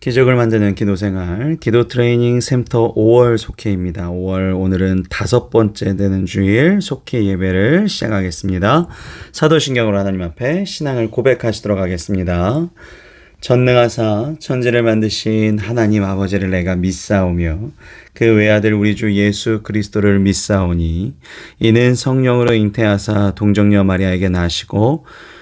기적을 만드는 기도생활 기도 트레이닝 센터 5월 속회입니다. 5월 오늘은 다섯 번째 되는 주일 속회 예배를 시작하겠습니다. 사도신경으로 하나님 앞에 신앙을 고백하시도록 하겠습니다. 전능하사 천지를 만드신 하나님 아버지를 내가 믿사오며 그 외아들 우리 주 예수 그리스도를 믿사오니 이는 성령으로 잉태하사 동정녀 마리아에게 나시고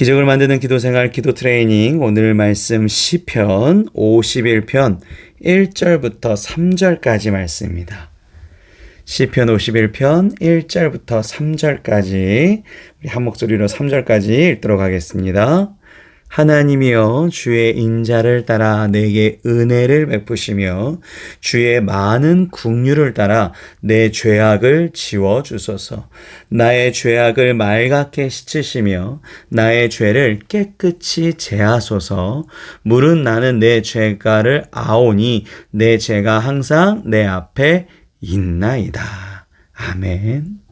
기적을 만드는 기도 생활 기도 트레이닝 오늘 말씀 시편 51편 1절부터 3절까지 말씀입니다. 시편 51편 1절부터 3절까지 우리 한 목소리로 3절까지 읽도록 하겠습니다. 하나님이여 주의 인자를 따라 내게 은혜를 베푸시며 주의 많은 국류를 따라 내 죄악을 지워 주소서. 나의 죄악을 맑게 씻으시며 나의 죄를 깨끗이 제하소서. 물은 나는 내 죄가를 아오니 내 죄가 항상 내 앞에 있나이다. 아멘.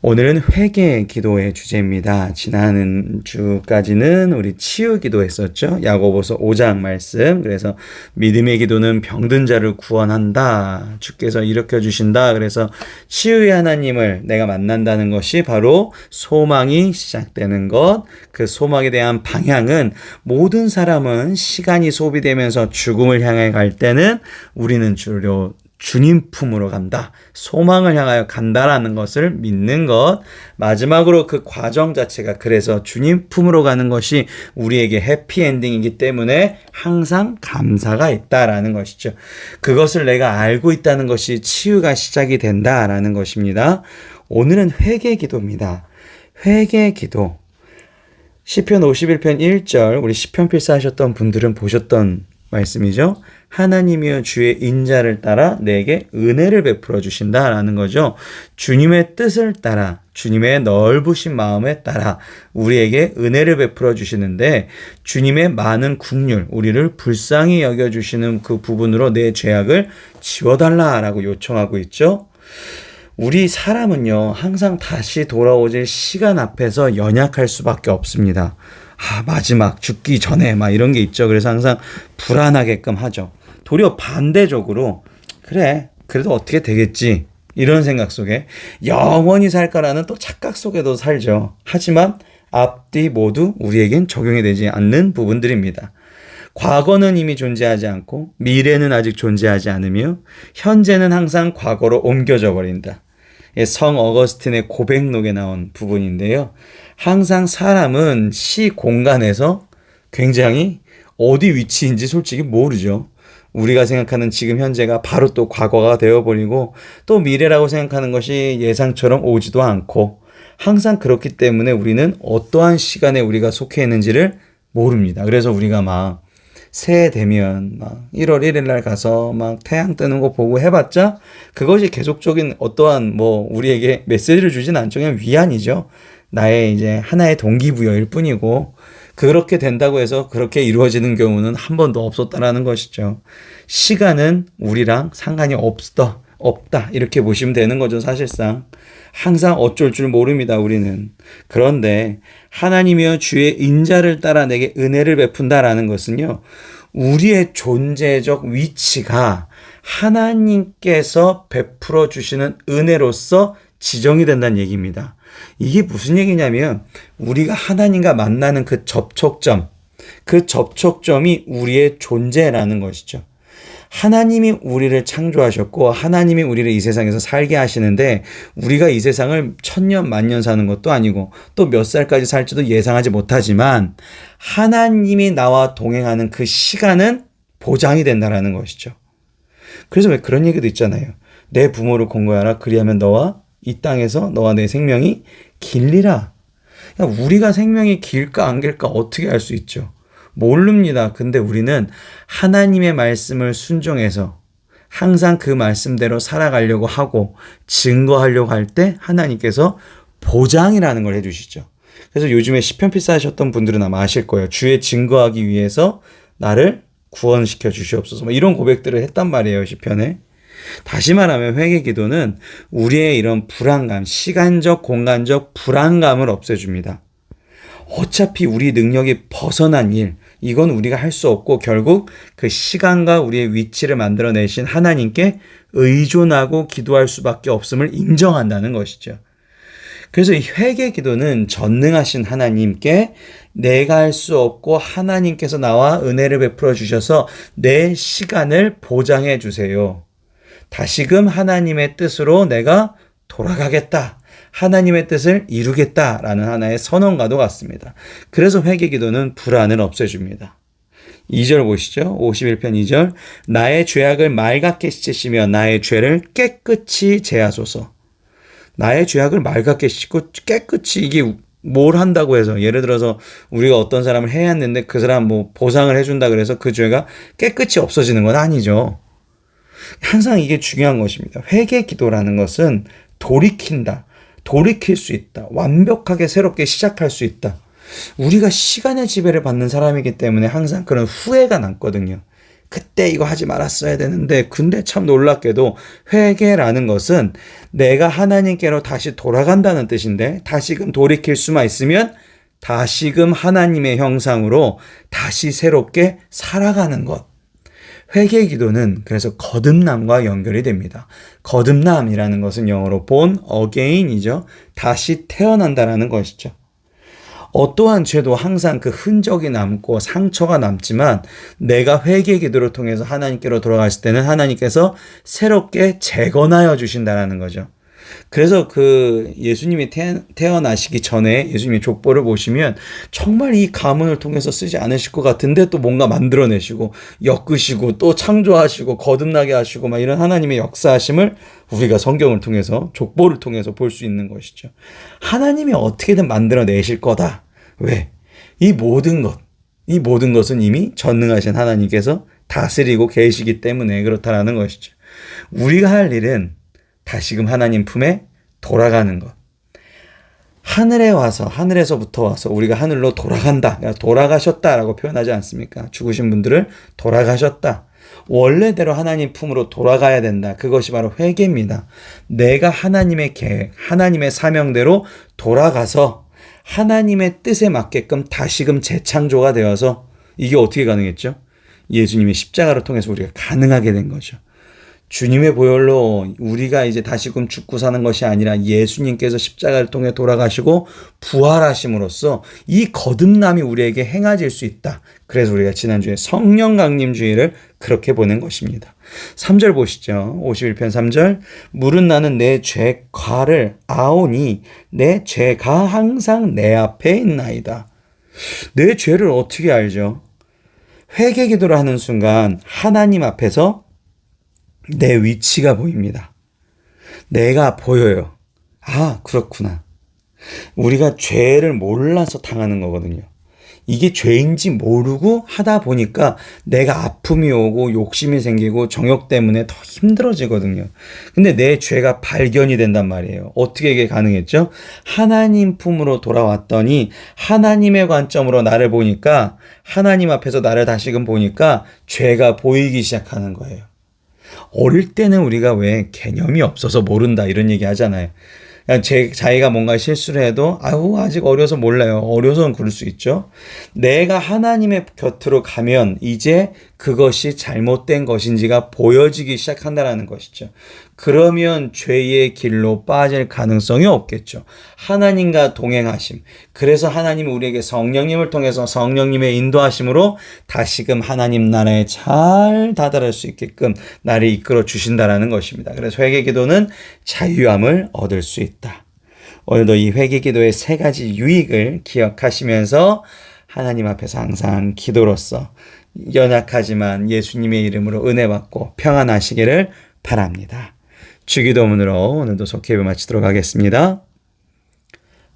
오늘은 회개 기도의 주제입니다. 지난 주까지는 우리 치유 기도했었죠. 야고보서 5장 말씀. 그래서 믿음의 기도는 병든 자를 구원한다. 주께서 일으켜 주신다. 그래서 치유의 하나님을 내가 만난다는 것이 바로 소망이 시작되는 것. 그 소망에 대한 방향은 모든 사람은 시간이 소비되면서 죽음을 향해 갈 때는 우리는 주로 주님 품으로 간다. 소망을 향하여 간다라는 것을 믿는 것. 마지막으로 그 과정 자체가 그래서 주님 품으로 가는 것이 우리에게 해피엔딩이기 때문에 항상 감사가 있다라는 것이죠. 그것을 내가 알고 있다는 것이 치유가 시작이 된다라는 것입니다. 오늘은 회개 기도입니다. 회개 기도. 시편 51편 1절 우리 시편 필사하셨던 분들은 보셨던 말씀이죠. 하나님이여 주의 인자를 따라 내게 은혜를 베풀어 주신다라는 거죠. 주님의 뜻을 따라 주님의 넓으신 마음에 따라 우리에게 은혜를 베풀어 주시는데 주님의 많은 국률 우리를 불쌍히 여겨 주시는 그 부분으로 내 죄악을 지워 달라라고 요청하고 있죠. 우리 사람은요, 항상 다시 돌아오질 시간 앞에서 연약할 수밖에 없습니다. 아, 마지막 죽기 전에 막 이런 게 있죠. 그래서 항상 불안하게끔 하죠. 도리어 반대적으로 그래 그래도 어떻게 되겠지 이런 생각 속에 영원히 살까라는 또 착각 속에도 살죠. 하지만 앞뒤 모두 우리에겐 적용이 되지 않는 부분들입니다. 과거는 이미 존재하지 않고 미래는 아직 존재하지 않으며 현재는 항상 과거로 옮겨져 버린다. 예, 성 어거스틴의 고백록에 나온 부분인데요. 항상 사람은 시 공간에서 굉장히 어디 위치인지 솔직히 모르죠. 우리가 생각하는 지금 현재가 바로 또 과거가 되어버리고 또 미래라고 생각하는 것이 예상처럼 오지도 않고 항상 그렇기 때문에 우리는 어떠한 시간에 우리가 속해 있는지를 모릅니다. 그래서 우리가 막 새해 되면 막 1월 1일 날 가서 막 태양 뜨는 거 보고 해봤자 그것이 계속적인 어떠한 뭐 우리에게 메시지를 주진 않죠. 그냥 위안이죠. 나의 이제 하나의 동기부여일 뿐이고 그렇게 된다고 해서 그렇게 이루어지는 경우는 한 번도 없었다라는 것이죠. 시간은 우리랑 상관이 없다, 없다. 이렇게 보시면 되는 거죠, 사실상. 항상 어쩔 줄 모릅니다, 우리는. 그런데 하나님이여 주의 인자를 따라 내게 은혜를 베푼다라는 것은요, 우리의 존재적 위치가 하나님께서 베풀어 주시는 은혜로서 지정이 된다는 얘기입니다. 이게 무슨 얘기냐면 우리가 하나님과 만나는 그 접촉점, 그 접촉점이 우리의 존재라는 것이죠. 하나님이 우리를 창조하셨고 하나님이 우리를 이 세상에서 살게 하시는데 우리가 이 세상을 천년 만년 사는 것도 아니고 또 몇 살까지 살지도 예상하지 못하지만 하나님이 나와 동행하는 그 시간은 보장이 된다라는 것이죠. 그래서 왜 그런 얘기도 있잖아요. 내 부모를 공고하라 그리하면 너와 이 땅에서 너와 내 생명이 길리라. 우리가 생명이 길까 안 길까 어떻게 알 수 있죠? 모릅니다. 근데 우리는 하나님의 말씀을 순종해서 항상 그 말씀대로 살아가려고 하고 증거하려고 할 때 하나님께서 보장이라는 걸 해주시죠. 그래서 요즘에 시편 필사하셨던 분들은 아마 아실 거예요. 주의 증거하기 위해서 나를 구원시켜 주시옵소서. 뭐 이런 고백들을 했단 말이에요, 시편에. 다시 말하면 회개 기도는 우리의 이런 불안감, 시간적, 공간적 불안감을 없애줍니다. 어차피 우리 능력이 벗어난 일, 이건 우리가 할 수 없고 결국 그 시간과 우리의 위치를 만들어내신 하나님께 의존하고 기도할 수밖에 없음을 인정한다는 것이죠. 그래서 이 회개 기도는 전능하신 하나님께 내가 할 수 없고 하나님께서 나와 은혜를 베풀어 주셔서 내 시간을 보장해 주세요. 다시금 하나님의 뜻으로 내가 돌아가겠다. 하나님의 뜻을 이루겠다라는 하나의 선언과도 같습니다. 그래서 회개 기도는 불안을 없애줍니다. 2절 보시죠. 51편 2절. 나의 죄악을 맑게 씻으시며 나의 죄를 깨끗이 제하소서. 나의 죄악을 맑게 씻고 깨끗이 이게 뭘 한다고 해서 예를 들어서 우리가 어떤 사람을 해야 했는데 그 사람 뭐 보상을 해준다 그래서 그 죄가 깨끗이 없어지는 건 아니죠. 항상 이게 중요한 것입니다. 회개 기도라는 것은 돌이킨다. 돌이킬 수 있다. 완벽하게 새롭게 시작할 수 있다. 우리가 시간의 지배를 받는 사람이기 때문에 항상 그런 후회가 남거든요. 그때 이거 하지 말았어야 되는데, 근데 참 놀랍게도 회개라는 것은 내가 하나님께로 다시 돌아간다는 뜻인데, 다시금 돌이킬 수만 있으면 다시금 하나님의 형상으로 다시 새롭게 살아가는 것. 회개 기도는 그래서 거듭남과 연결이 됩니다. 거듭남이라는 것은 영어로 본 again이죠. 다시 태어난다라는 것이죠. 어떠한 죄도 항상 그 흔적이 남고 상처가 남지만 내가 회개 기도를 통해서 하나님께로 돌아갔을 때는 하나님께서 새롭게 재건하여 주신다라는 거죠. 그래서 그 예수님이 태어 나시기 전에 예수님의 족보를 보시면 정말 이 가문을 통해서 쓰지 않으실 것 같은데 또 뭔가 만들어내시고 엮으시고 또 창조하시고 거듭나게 하시고 막 이런 하나님의 역사하심을 우리가 성경을 통해서 족보를 통해서 볼 수 있는 것이죠. 하나님이 어떻게든 만들어내실 거다. 왜? 이 모든 것, 이 모든 것은 이미 전능하신 하나님께서 다스리고 계시기 때문에 그렇다라는 것이죠. 우리가 할 일은 다시금 하나님 품에 돌아가는 것. 하늘에 와서 하늘에서부터 와서 우리가 하늘로 돌아간다. 돌아가셨다라고 표현하지 않습니까? 죽으신 분들을 돌아가셨다. 원래대로 하나님 품으로 돌아가야 된다. 그것이 바로 회개입니다. 내가 하나님의 계획, 하나님의 사명대로 돌아가서 하나님의 뜻에 맞게끔 다시금 재창조가 되어서 이게 어떻게 가능했죠? 예수님의 십자가를 통해서 우리가 가능하게 된 거죠. 주님의 보혈로 우리가 이제 다시금 죽고 사는 것이 아니라 예수님께서 십자가를 통해 돌아가시고 부활하심으로써 이 거듭남이 우리에게 행해질 수 있다. 그래서 우리가 지난주에 성령 강림 주의를 그렇게 보낸 것입니다. 3절 보시죠. 51편 3절. 물은 나는 내 죄과를 아오니 내 죄가 항상 내 앞에 있나이다. 내 죄를 어떻게 알죠? 회개 기도를 하는 순간 하나님 앞에서 내 위치가 보입니다. 내가 보여요. 아, 그렇구나. 우리가 죄를 몰라서 당하는 거거든요. 이게 죄인지 모르고 하다 보니까 내가 아픔이 오고 욕심이 생기고 정욕 때문에 더 힘들어지거든요. 근데 내 죄가 발견이 된단 말이에요. 어떻게 이게 가능했죠? 하나님 품으로 돌아왔더니 하나님의 관점으로 나를 보니까 하나님 앞에서 나를 다시금 보니까 죄가 보이기 시작하는 거예요. 어릴 때는 우리가 왜 개념이 없어서 모른다 이런 얘기 하잖아요. 제 자기가 뭔가 실수를 해도 아우 아직 어려서 몰라요. 어려서는 그럴 수 있죠. 내가 하나님의 곁으로 가면 이제 그것이 잘못된 것인지가 보여지기 시작한다라는 것이죠. 그러면 죄의 길로 빠질 가능성이 없겠죠. 하나님과 동행하심. 그래서 하나님이 우리에게 성령님을 통해서 성령님의 인도하심으로 다시금 하나님 나라에 잘 다다를 수 있게끔 나를 이끌어 주신다라는 것입니다. 그래서 회개 기도는 자유함을 얻을 수 있다. 오늘도 이 회개 기도의 세 가지 유익을 기억하시면서 하나님 앞에서 항상 기도로서 연약하지만 예수님의 이름으로 은혜 받고 평안하시기를 바랍니다. 주기도문으로 오늘도 속회를 마치도록 하겠습니다.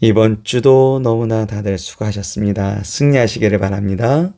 이번 주도 너무나 다들 수고하셨습니다. 승리하시기를 바랍니다.